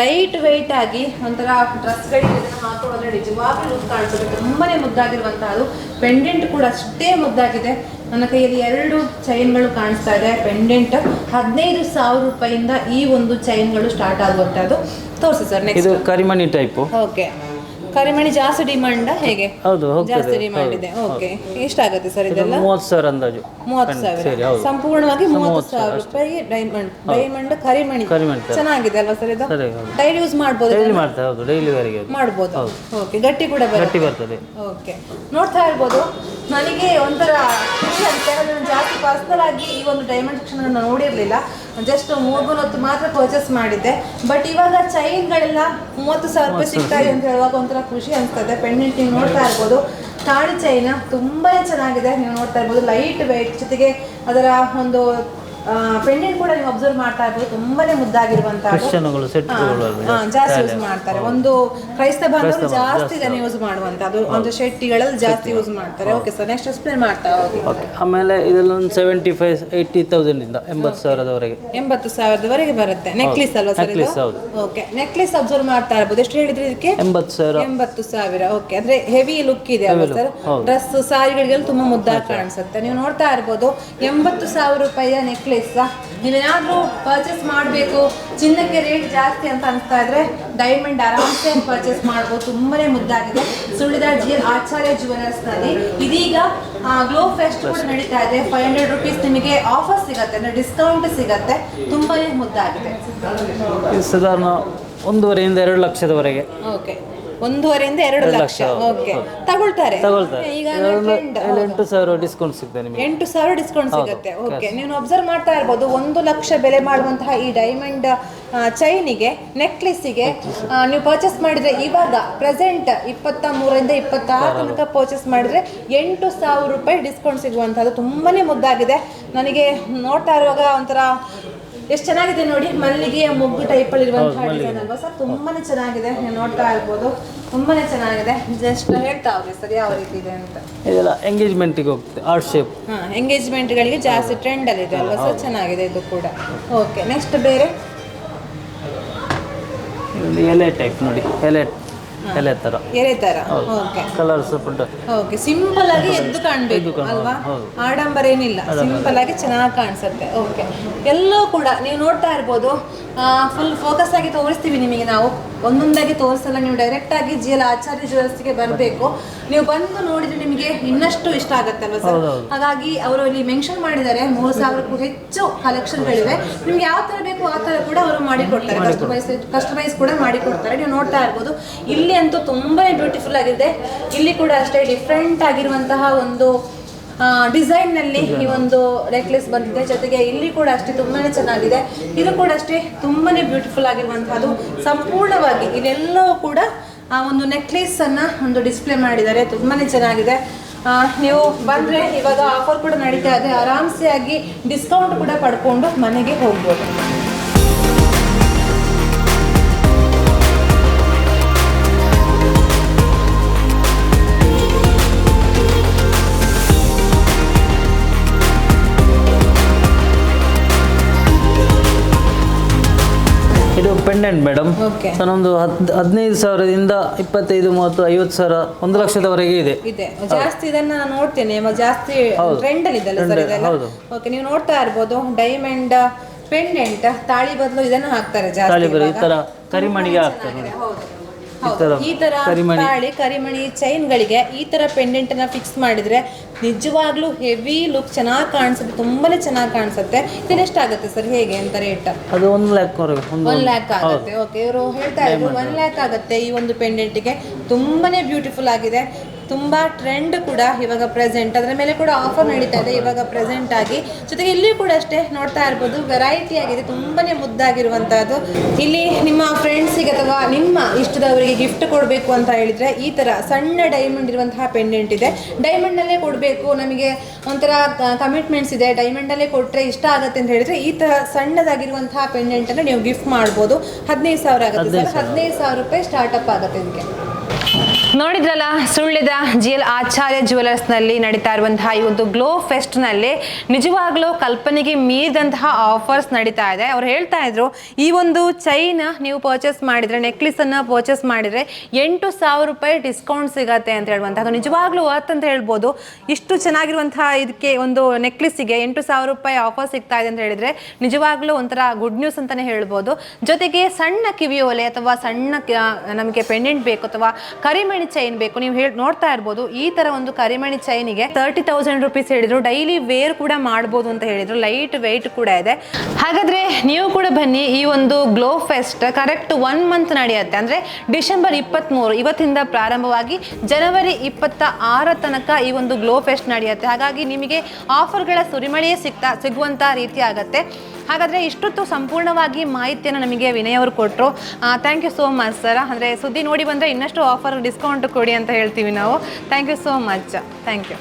ಲೈಟ್ ವೆಯ್ಟ್ ಆಗಿ ಒಂಥರ ಡ್ರೆಸ್ಗಳಿಗೆ ಹಾಕೊಳ್ಳೋದ್ರೆ ನಿಜವಾಗ್ಲೂ ಲುಕ್ ಕಾಣಿಸುತ್ತೆ. ತುಂಬಾನೇ ಮುದ್ದಾಗಿರುವಂತಹದ್ದು ಪೆಂಡೆಂಟ್ ಕೂಡ ಅಷ್ಟೇ ಮುದ್ದಾಗಿದೆ. ನನ್ನ ಕೈಯಲ್ಲಿ ಎರಡು ಚೈನ್ಗಳು ಕಾಣಿಸ್ತಾ ಇದೆ ಪೆಂಡೆಂಟ್ ಹದಿನೈದು ಸಾವಿರ ರೂಪಾಯಿಂದ ಈ ಒಂದು ಚೈನ್ಗಳು ಸ್ಟಾರ್ಟ್ ಆಗುವಂಥದ್ದು ತೋರಿಸಿ ಸರ್ ನೆಕ್ಸ್ಟ್ ಇದು ಕರಿಮಣಿ ಟೈಪು ಓಕೆ ಕರಿಮಣಿ ಜಾಸ್ತಿ ಡಿಮಾಂಡ್ ಹೇಗೆ? ಹೌದು ಜಾಸ್ತಿ ಹೋಗ್ತದೆ ಡಿಮಾಂಡ್ ಇದೆ. ಓಕೆ ಎಷ್ಟಾಗುತ್ತೆ ಸರ್ ಇದೆಲ್ಲ? ಮೂವತ್ತು ಸಾವಿರ ಅಂದಾಜು. ಮೂವತ್ತು ಸಾವಿರ. ಸಂಪೂರ್ಣವಾಗಿ ಮೂವತ್ತು ಸಾವಿರ ರೂಪಾಯಿ ಡೈಮಂಡ್ ಡೈಮಂಡ್ ಕರಿಮಣಿ. ಕರಿಮಣಿ ತರ ಚೆನ್ನಾಗಿದೆ ಅಲ್ವಾ ಸರ್ ಇದು? ಸರಿ ಹೌದು. ಡೈಲಿ ಯೂಸ್ ಮಾಡ್ಬೋದು ಡೈಲಿ ಮಾಡ್ತಾರೆ ಹೌದು. ಡೈಲಿ ವರೆಗೆ ಅದು. ಮಾಡ್ಬೋದು. ಓಕೆ ಗಟ್ಟಿ ಕೂಡ ಬರುತ್ತೆ. ಗಟ್ಟಿ ಬರ್ತದೆ. ಓಕೆ ನೋಡ್ತಾ ಇರ್ಬೋದು ನನಗೆ ಒಂಥರ ಖುಷಿ ಯಾಕಂದ್ರೆ ನಾನು ಜಾಸ್ತಿ ಪರ್ಸನಲ್ ಆಗಿ ಈ ಒಂದು ಡೈಮಂಡ್ ಸೆಕ್ಷನ್ ನಾನು ನೋಡಿರಲಿಲ್ಲ. ಜಸ್ಟ್ ಮೂರ್ಗುನ್ ಹೊತ್ತು ಮಾತ್ರ ಪರ್ಚೇಸ್ ಮಾಡಿದ್ದೆ. ಬಟ್ ಇವಾಗ ಚೈನ್ಗಳೆಲ್ಲ ಮೂವತ್ತು ಸಾವಿರ ರೂಪಾಯಿ ಸಿಗ್ತಾ ಇದೆ ಅಂತ ಹೇಳುವಾಗ ಒಂಥರ ಖುಷಿ ಅನಿಸ್ತದೆ. ಪೆಂಡೆಂಟ್ ನೀವು ನೋಡ್ತಾ ಇರ್ಬೋದು. ತಾಳಿ ಚೈನ ತುಂಬಾ ಚೆನ್ನಾಗಿದೆ. ನೀವು ನೋಡ್ತಾ ಇರ್ಬೋದು. ಲೈಟ್ ವೆಯ್ಟ್ ಜೊತೆಗೆ ಅದರ ಒಂದು ಪೆಂಡೆಂಟ್ ಕೂಡ ನೀವು ಅಬ್ಸರ್ವ್ ಮಾಡ್ತಾ ಇರ್ಬೋದು. ತುಂಬಾನೇ ಮುದ್ದಾಗಿರುವಂತಹ ಜಾಸ್ತಿ ಯೂಸ್ ಮಾಡ್ತಾರೆ. ಒಂದು ಕ್ರೈಸ್ತ ಬಾಂಧವರು ಜಾಸ್ತಿ ಜನ ಯೂಸ್ ಮಾಡುವಂತ ಅದು ಒಂದು ಶೆಟ್ಟಿಗಳಲ್ಲಿ ಜಾಸ್ತಿ ಯೂಸ್ ಮಾಡ್ತಾರೆ. ಓಕೆ ಸರ್ ನೆಕ್ಸ್ಟ್ ಎಕ್ಸ್ಪ್ಲೇನ್ ಮಾಡ್ತಾ ಹೋಗಿ. ಆಮೇಲೆ ಇದೆಲ್ಲ ಒಂದು ಸೆವೆಂಟಿ ಫೈವ್ ಏಯ್ಟಿ ತೌಸಂಡಿಂದ ಎಂಬತ್ತು ಸಾವಿರದವರೆಗೆ. ಎಂಬತ್ತು ಸಾವಿರದವರೆಗೆ ಬರುತ್ತೆ. ನೆಕ್ಲೆಸ್ ಅಲ್ವಾ ಸರ್ ನೆಕ್ಲೆಸ್ ಹೌದು. ಓಕೆ ನೆಕ್ಲೆಸ್ ಅಬ್ಸರ್ವ್ ಮಾಡ್ತಾ ಇರ್ಬೋದು. ಎಷ್ಟು ಹೇಳಿದ್ರೆ ಇದಕ್ಕೆ? ಎಂಬತ್ತು ಸಾವಿರ. ಎಂಬತ್ತು ಸಾವಿರ. ಓಕೆ ಅಂದ್ರೆ ಹೆವಿ ಲುಕ್ ಇದೆ ಅಲ್ವಾ ಸರ್ ಡ್ರೆಸ್ ಸಾರಿಗಳಿಗೆಲ್ಲ ತುಂಬಾ ಮುದ್ದಾಗಿ ಕಾಣಿಸುತ್ತೆ. ನೀವು ನೋಡ್ತಾ ಇರ್ಬೋದು ಎಂಬತ್ತು ಸಾವಿರ ರೂಪಾಯಿಯ ನೆಕ್ಲೆಸ್ ನೀವೇನಾದ್ರೂ ಪರ್ಚೇಸ್ ಮಾಡಬೇಕು ಚಿನ್ನಕ್ಕೆ ರೇಟ್ ಜಾಸ್ತಿ ಅಂತ ಅನಿಸ್ತಾ ಇದ್ರೆ ಡೈಮಂಡ್ ಆರಾಮ್ಸೆ ಪರ್ಚೇಸ್ ಮಾಡ್ಬೋದು ತುಂಬಾನೇ ಮುದ್ದಾಗಿದೆ. ಸುಳ್ಳಿದ ಜಿ ಆಚಾರ್ಯ ಜುವೆಲರ್ಸ್ನಲ್ಲಿ. ಇದೀಗ ಗ್ಲೋ ಫೆಸ್ಟ್ ಕೂಡ ನಡೀತಾ ಇದೆ. ಫೈವ್ ಹಂಡ್ರೆಡ್ ರುಪೀಸ್ ನಿಮಗೆ ಆಫರ್ ಸಿಗತ್ತೆ ಅಂದ್ರೆ ಡಿಸ್ಕೌಂಟ್ ಸಿಗತ್ತೆ. ತುಂಬಾನೇ ಮುದ್ದಾಗಿದೆ. ಸಾಧಾರಣ ಒಂದೂವರೆಯಿಂದ ಎರಡು ಲಕ್ಷದವರೆಗೆ. ಓಕೆ ಒಂದೂವರೆಯಿಂದ ಎರಡು ಲಕ್ಷ. ಓಕೆ ತಗೊಳ್ತಾರೆ. ತಗೊಳ್ತಾರೆ. ಈಗ trend. ಏಳು ಎಂಟು ಸಾವಿರ ಡಿಸ್ಕೌಂಟ್ ಸಿಗ್ತದೆ ನಿಮಗೆ. ಎಂಟು ಸಾವಿರ ಡಿಸ್ಕೌಂಟ್ ಸಿಗುತ್ತೆ. ಓಕೆ ನೀವು ಅಬ್ಸರ್ವ್ ಮಾಡ್ತಾ ಇರ್ಬೋದು ಒಂದು ಲಕ್ಷ ಬೆಲೆ ಮಾಡುವಂತಹ ಈ ಡೈಮಂಡ್ ಚೈನಿಗೆ ನೆಕ್ಲೆಸ್ಸಿಗೆ ನೀವು ಪರ್ಚೇಸ್ ಮಾಡಿದ್ರೆ ಇವಾಗ ಪ್ರೆಸೆಂಟ್ ಇಪ್ಪತ್ತ ಮೂರರಿಂದ ಇಪ್ಪತ್ತಾರು ತನಕ ಪರ್ಚೇಸ್ ಮಾಡಿದ್ರೆ ಎಂಟು ಸಾವಿರ ರೂಪಾಯಿ ಡಿಸ್ಕೌಂಟ್ ಸಿಗುವಂಥದ್ದು ತುಂಬಾನೇ ಮುದ್ದಾಗಿದೆ. ನನಗೆ ನೋಡ್ತಾ ಇರುವಾಗ ಒಂಥರ ಎಷ್ಟು ಚೆನ್ನಾಗಿದೆ ನೋಡಿ ಮಲ್ಲಿಗೆಯ ಮೊಗ್ಗು ಟೈಪಲ್ಲಿ ಇರುವಂತಹ ಡಿಸೈನ್ ಅಲ್ವಾ? ಸರ್ ತುಂಬಾನೇ ಚೆನ್ನಾಗಿದೆ. ನೀವು ನೋಡ್ತಾ ಇರ್ಬೋದು. ತುಂಬಾನೇ ಚೆನ್ನಾಗಿದೆ. ಜಸ್ಟ್ ಹೇಳ್ತಾ ಅವ್ರಿ ಸರ್ ಯಾವ ರೀತಿ ಇದೆ ಅಂತ. ಇದೆಲ್ಲ ಎಂಗೇಜ್ಮೆಂಟಿಗೆ ಹೋಗುತ್ತೆ ಆರ್ಟ್ ಶೇಪ್ ಹಾ ಎಂಗೇಜ್ಮೆಂಟ್ಗಳಿಗೆ ಜಾಸ್ತಿ ಟ್ರೆಂಡ್ ಅಲ್ಲಿ ಇದೆ ಅಲ್ವಾ ಸರ್? ಚೆನ್ನಾಗಿದೆ ಇದು ಕೂಡ. ಓಕೆ ನೆಕ್ಸ್ಟ್ ಬೇರೆ. ಎಲೆ ಟೈಪ್ ನೋಡಿ ಎಲೆ ಎಲೆ ಥರ ಎರೆ ತರ. ಓಕೆ ಕಲರ್ ಸ್ವಲ್ಪ ಓಕೆ ಸಿಂಪಲ್ ಆಗಿ ಎದ್ದು ಕಾಣ್ಬೇಕು ಅಲ್ವಾ? ಆಡಂಬರ ಏನಿಲ್ಲ. ಸಿಂಪಲ್ ಆಗಿ ಚೆನ್ನಾಗಿ ಕಾಣಿಸುತ್ತೆ. ಓಕೆ ಎಲ್ಲೂ ಕೂಡ ನೀವು ನೋಡ್ತಾ ಇರ್ಬೋದು ಫುಲ್ ಫೋಕಸ್ ಆಗಿ ತೋರಿಸ್ತೀವಿ ನಿಮಗೆ ನಾವು. ಒಂದೊಂದಾಗಿ ತೋರಿಸಲ್ಲ ನೀವು ಡೈರೆಕ್ಟ್ ಆಗಿ ಜಿ ಎಲ್ ಆಚಾರ್ಯ ಜ್ಯುವೆಲ್ಸ್ಗೆ ಬರಬೇಕು. ನೀವು ಬಂದು ನೋಡಿದ್ರೆ ನಿಮಗೆ ಇನ್ನಷ್ಟು ಇಷ್ಟ ಆಗುತ್ತಲ್ವ ಸರ್? ಹಾಗಾಗಿ ಅವರು ಇಲ್ಲಿ ಮೆನ್ಷನ್ ಮಾಡಿದ್ದಾರೆ ಮೂರು ಸಾವಿರಕ್ಕೂ ಹೆಚ್ಚು ಕಲೆಕ್ಷನ್ಗಳಿವೆ ನಿಮ್ಗೆ ಯಾವ ತರ ಬೇಕು ಆ ತರ ಕೂಡ ಅವರು ಮಾಡಿಕೊಡ್ತಾರೆ ಕಸ್ಟಮೈಸ್ ಕಸ್ಟಮೈಸ್ ಕೂಡ ಮಾಡಿಕೊಡ್ತಾರೆ ನೀವು ನೋಡ್ತಾ ಇರ್ಬೋದು. ಇಲ್ಲಿ ಅಂತೂ ತುಂಬಾನೇ ಬ್ಯೂಟಿಫುಲ್ ಆಗಿದೆ. ಇಲ್ಲಿ ಕೂಡ ಅಷ್ಟೇ ಡಿಫ್ರೆಂಟ್ ಆಗಿರುವಂತಹ ಒಂದು ಡಿಸೈನ್ನಲ್ಲಿ ಈ ಒಂದು ನೆಕ್ಲೆಸ್ ಬಂದಿದೆ. ಜೊತೆಗೆ ಇಲ್ಲಿ ಕೂಡ ಅಷ್ಟೇ ತುಂಬಾನೇ ಚೆನ್ನಾಗಿದೆ. ಇದು ಕೂಡ ಅಷ್ಟೇ ತುಂಬಾನೇ ಬ್ಯೂಟಿಫುಲ್ ಆಗಿರುವಂತಹದ್ದು ಸಂಪೂರ್ಣವಾಗಿ ಇದೆಲ್ಲವೂ ಕೂಡ ಆ ಒಂದು ನೆಕ್ಲೆಸ್ ಅನ್ನ ಒಂದು ಡಿಸ್ಪ್ಲೇ ಮಾಡಿದ್ದಾರೆ. ತುಂಬಾನೇ ಚೆನ್ನಾಗಿದೆ. ನೀವು ಬಂದ್ರೆ ಇವಾಗ ಆಫರ್ ಕೂಡ ನಡೀತಾ ಇದೆ. ಆರಾಮ್ಸೆ ಆಗಿ ಡಿಸ್ಕೌಂಟ್ ಕೂಡ ಪಡ್ಕೊಂಡು ಮನೆಗೆ ಹೋಗ್ಬೋದು. ಇದು ಪೆಂಡೆಂಟ್ ಮೇಡಮ್ ಓಕೆ ನಾನೊಂದು ಹದ್ ಹದಿನೈದು ಸಾವಿರದಿಂದ ಇಪ್ಪತ್ತೈದು ಮೂವತ್ತು ಐವತ್ತು ಸಾವಿರ ಒಂದು ಲಕ್ಷದವರೆಗೆ ಇದೆ. ಇದೆ. ಜಾಸ್ತಿ ಇದನ್ನ ನಾನು ನೋಡ್ತೇನೆ. ಇವಾಗ ಜಾಸ್ತಿ ಟ್ರೆಂಡ್ ಅಲ್ಲಿ ಇದೆಲ್ಲ ಸರ್ ಇದೆಲ್ಲ? ಹೌದು. ಓಕೆ ನೀವು ನೋಡ್ತಾ ಇರ್ಬೋದು. ಡೈಮಂಡ್ ಪೆಂಡೆಂಟ್ ತಾಳಿ ಬದಲು ಇದನ್ನ ಹಾಕ್ತಾರೆ ಜಾಸ್ತಿ ತಾಳಿ ಬರೋ ಈ ತರ ಕರಿಮಣಿಗೆ ಹಾಕ್ತಾರೆ ಚೆನ್ನಾಗಿದೆ, ಹೌದು. ಈ ತರ ಈ ತರ ಕರಿಮಣಿ. ಚೈನ್ ಗಳಿಗೆ ಚೈನ್ಗಳಿಗೆ ಈ ತರ ಪೆಂಡೆಂಟ್ನ ಫಿಕ್ಸ್ ಮಾಡಿದ್ರೆ ನಿಜವಾಗ್ಲೂ ಹೆವಿ ಲುಕ್ ಚೆನ್ನಾಗಿ ಕಾಣಿಸುತ್ತೆ ತುಂಬಾನೇ ಚೆನ್ನಾಗಿ ಕಾಣಿಸುತ್ತೆ. ಎಷ್ಟು ಎಷ್ಟಾಗುತ್ತೆ ಸರ್ ಹೇಗೆ ಅಂತ ರೇಟ್ ಅದು ಒಂದು ಲ್ಯಾಕ್ ವರೆಗೆ ಒಂದು ಒನ್ ಲ್ಯಾಕ್ ಆಗುತ್ತೆ. ಓಕೆ ಇವರು ಹೇಳ್ತಾ ಇದ್ರು ಒನ್ ಲ್ಯಾಕ್ ಆಗುತ್ತೆ ಈ ಒಂದು ಪೆಂಡೆಂಟ್ಗೆ ತುಂಬಾನೇ ಬ್ಯೂಟಿಫುಲ್ ಆಗಿದೆ. ತುಂಬಾ ಟ್ರೆಂಡ್ ಕೂಡ ಇವಾಗ ಪ್ರೆಸೆಂಟ್ ಅದರ ಮೇಲೆ ಕೂಡ ಆಫರ್ ನಡೀತಾ ಇದೆ ಇವಾಗ ಪ್ರೆಸೆಂಟ್ ಆಗಿ. ಜೊತೆಗೆ ಇಲ್ಲಿ ಕೂಡ ಅಷ್ಟೇ ನೋಡ್ತಾ ಇರ್ಬೋದು. ವೆರೈಟಿ ಆಗಿದೆ. ತುಂಬಾನೇ ಮುದ್ದಾಗಿರುವಂತಹದ್ದು. ಇಲ್ಲಿ ನಿಮ್ಮ ಫ್ರೆಂಡ್ಸಿಗೆ ಅಥವಾ ನಿಮ್ಮ ಇಷ್ಟದವರಿಗೆ ಗಿಫ್ಟ್ ಕೊಡಬೇಕು ಅಂತ ಹೇಳಿದ್ರೆ ಈ ತರ ಸಣ್ಣ ಡೈಮಂಡ್ ಇರುವಂತಹ ಪೆಂಡೆಂಟ್ ಇದೆ. ಡೈಮಂಡ್ ನಲ್ಲೇ ಕೊಡಬೇಕು. ನಮಗೆ ಒಂಥರ ಕಮಿಟ್ಮೆಂಟ್ಸ್ ಇದೆ. ಡೈಮಂಡ್ ಅಲ್ಲೇ ಕೊಟ್ರೆ ಇಷ್ಟ ಆಗುತ್ತೆ ಅಂತ ಹೇಳಿದ್ರೆ ಈ ತರ ಸಣ್ಣದಾಗಿರುವಂತಹ ಪೆಂಡೆಂಟ್ ಅನ್ನು ನೀವು ಗಿಫ್ಟ್ ಮಾಡ್ಬೋದು. ಹದಿನೈದು ಸಾವಿರ ಆಗುತ್ತೆ. ಸರ್ ಹದಿನೈದು ಸಾವಿರ ರೂಪಾಯಿ ಸ್ಟಾರ್ಟ್ಅಪ್ ಆಗುತ್ತೆ ಇದಕ್ಕೆ. ನೋಡಿದ್ರಲ್ಲ, ಸುಳ್ಳಿದ ಜಿ ಎಲ್ ಆಚಾರ್ಯ ಜ್ಯುವೆಲರ್ಸ್ನಲ್ಲಿ ನಡೀತಾ ಇರುವಂತಹ ಈ ಒಂದು ಗ್ಲೋ ಫೆಸ್ಟ್ನಲ್ಲಿ ನಿಜವಾಗ್ಲೂ ಕಲ್ಪನೆಗೆ ಮೀರಿದಂತಹ ಆಫರ್ಸ್ ನಡೀತಾ ಇದೆ. ಅವ್ರು ಹೇಳ್ತಾ ಇದ್ರು, ಈ ಒಂದು ಚೈನ್ ನೀವು ಪರ್ಚೇಸ್ ಮಾಡಿದ್ರೆ ನೆಕ್ಲೆಸ್ ಅನ್ನ ಪರ್ಚೇಸ್ ಮಾಡಿದ್ರೆ ಎಂಟು ಸಾವಿರ ರೂಪಾಯಿ ಡಿಸ್ಕೌಂಟ್ ಸಿಗತ್ತೆ ಅಂತ ಹೇಳುವಂತಹ ನಿಜವಾಗ್ಲೂ ವರ್ತ್ ಅಂತ ಹೇಳ್ಬೋದು. ಇಷ್ಟು ಚೆನ್ನಾಗಿರುವಂತಹ ಇದಕ್ಕೆ ಒಂದು ನೆಕ್ಲೆಸ್ಗೆ ಎಂಟು ಸಾವಿರ ರೂಪಾಯಿ ಆಫರ್ ಸಿಗ್ತಾ ಇದೆ ಅಂತ ಹೇಳಿದ್ರೆ ನಿಜವಾಗ್ಲೂ ಒಂಥರ ಗುಡ್ ನ್ಯೂಸ್ ಅಂತಾನೆ ಹೇಳ್ಬೋದು. ಜೊತೆಗೆ ಸಣ್ಣ ಕಿವಿಯೋಲೆ ಅಥವಾ ಸಣ್ಣ ನಮಗೆ ಪೆಂಡೆಂಟ್ ಬೇಕು ಅಥವಾ ಕರಿಮಣಿ ಚೈನ್ ಬೇಕು. ನೀವು ಹೇಳಿ, ನೋಡ್ತಾ ಇರ್ಬೋದು, ಈ ತರ ಒಂದು ಕರಿಮಣಿ ಚೈನಿಗೆ ತರ್ಟಿ ತೌಸಂಡ್ ರುಪೀಸ್ ಹೇಳಿದ್ರು. ಡೈಲಿ ವೇರ್ ಕೂಡ ಮಾಡ್ಬೋದು ಅಂತ ಹೇಳಿದ್ರು. ಲೈಟ್ ವೆಯ್ಟ್ ಕೂಡ ಇದೆ. ಹಾಗಾದ್ರೆ ನೀವು ಕೂಡ ಬನ್ನಿ ಈ ಒಂದು glow fest correct one month ನಡೆಯುತ್ತೆ. ಅಂದ್ರೆ ಡಿಸೆಂಬರ್ ಇಪ್ಪತ್ತ್ಮೂರು ಇವತ್ತಿಂದ ಪ್ರಾರಂಭವಾಗಿ ಜನವರಿ ಇಪ್ಪತ್ತ ಆರ ತನಕ ಈ ಒಂದು ಗ್ಲೋ ಫೆಸ್ಟ್ ನಡೆಯುತ್ತೆ. ಹಾಗಾಗಿ ನಿಮಗೆ ಆಫರ್ಗಳ ಸುರಿಮಳೆಯೇ ಸಿಗ್ತಾ ಸಿಗುವಂತ ರೀತಿ ಆಗತ್ತೆ. ಹಾಗಾದ್ರೆ ಇಷ್ಟೊತ್ತು ಸಂಪೂರ್ಣವಾಗಿ ಮಾಹಿತಿಯನ್ನು ನಮಗೆ ವಿನಯ್ ಅವರು ಕೊಟ್ಟರು thank you so much sir ಅಂದರೆ ಸುದ್ದಿ ನೋಡಿ ಬಂದರೆ ಇನ್ನಷ್ಟು ಆಫರ್ ಡಿಸ್ಕೌಂಟ್ ಕೊಡಿ ಅಂತ ಹೇಳ್ತೀವಿ ನಾವು. Thank you so much thank you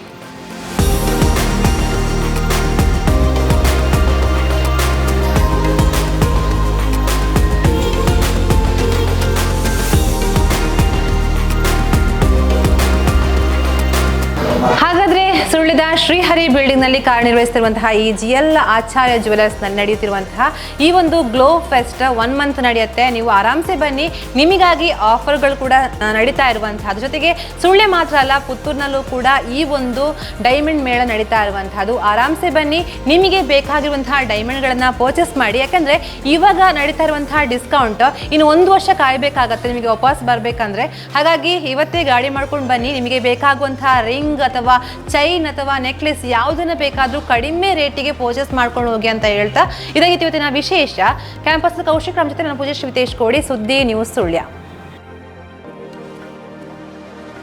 Srihari ಬಿಲ್ಡಿಂಗ್ನಲ್ಲಿ ಕಾರ್ಯನಿರ್ವಹಿಸುತ್ತಿರುವಂತಹ ಈ ಜಿ ಎಲ್ ಆಚಾರ್ಯ ಜುವೆಲರ್ಸ್ನಲ್ಲಿ ನಡೆಯುತ್ತಿರುವಂತಹ ಈ ಒಂದು ಗ್ಲೋ ಫೆಸ್ಟ್ ಒನ್ ಮಂತ್ ನಡೆಯುತ್ತೆ. ನೀವು ಆರಾಮ್ಸೆ ಬನ್ನಿ. ನಿಮಗಾಗಿ ಆಫರ್ಗಳು ಕೂಡ ನಡೀತಾ ಇರುವಂತಹದ್ದು ಜೊತೆಗೆ ಸುಳ್ಳೆ ಮಾತ್ರ ಅಲ್ಲ, ಪುತ್ತೂರಿನಲ್ಲೂ ಕೂಡ ಈ ಒಂದು ಡೈಮಂಡ್ ಮೇಳ ನಡೀತಾ ಇರುವಂತಹದ್ದು. ಆರಾಮ್ಸೆ ಬನ್ನಿ. ನಿಮಗೆ ಬೇಕಾಗಿರುವಂತಹ ಡೈಮಂಡ್ಗಳನ್ನ ಪರ್ಚೇಸ್ ಮಾಡಿ. ಯಾಕಂದ್ರೆ ಇವಾಗ ನಡೀತಾ ಇರುವಂತಹ ಡಿಸ್ಕೌಂಟ್ ಇನ್ನು ಒಂದು ವರ್ಷ ಕಾಯಬೇಕಾಗತ್ತೆ. ನಿಮಗೆ ವಾಪಸ್ ಬರಬೇಕಂದ್ರೆ. ಹಾಗಾಗಿ ಇವತ್ತೇ ಗಾಡಿ ಮಾಡ್ಕೊಂಡು ಬನ್ನಿ. ನಿಮಗೆ ಬೇಕಾಗುವಂತಹ ರಿಂಗ್ ಅಥವಾ ಚೈನ್ ಅಥವಾ ನೆಕ್ಲೆಸ್ ಯಾವುದನ್ನ ಬೇಕಾದರೂ ಕಡಿಮೆ ರೇಟಿಗೆ ಪರ್ಚೇಸ್ ಮಾಡ್ಕೊಂಡು ಹೋಗಿ ಅಂತ ಹೇಳ್ತಾ ಇದಾಗಿತ್ತು ಇವತ್ತಿನ ವಿಶೇಷ. ಕ್ಯಾಂಪಸ್ ಕೌಶಿಕ್ ರಾಮ್ ಜೊತೆ ನನ್ನ ಪೂಜೆ ಶ್ರೀತೇಶ್ ಕೋಡಿ ಸುದ್ದಿ ನ್ಯೂಸ್ ಸುಳ್ಯ.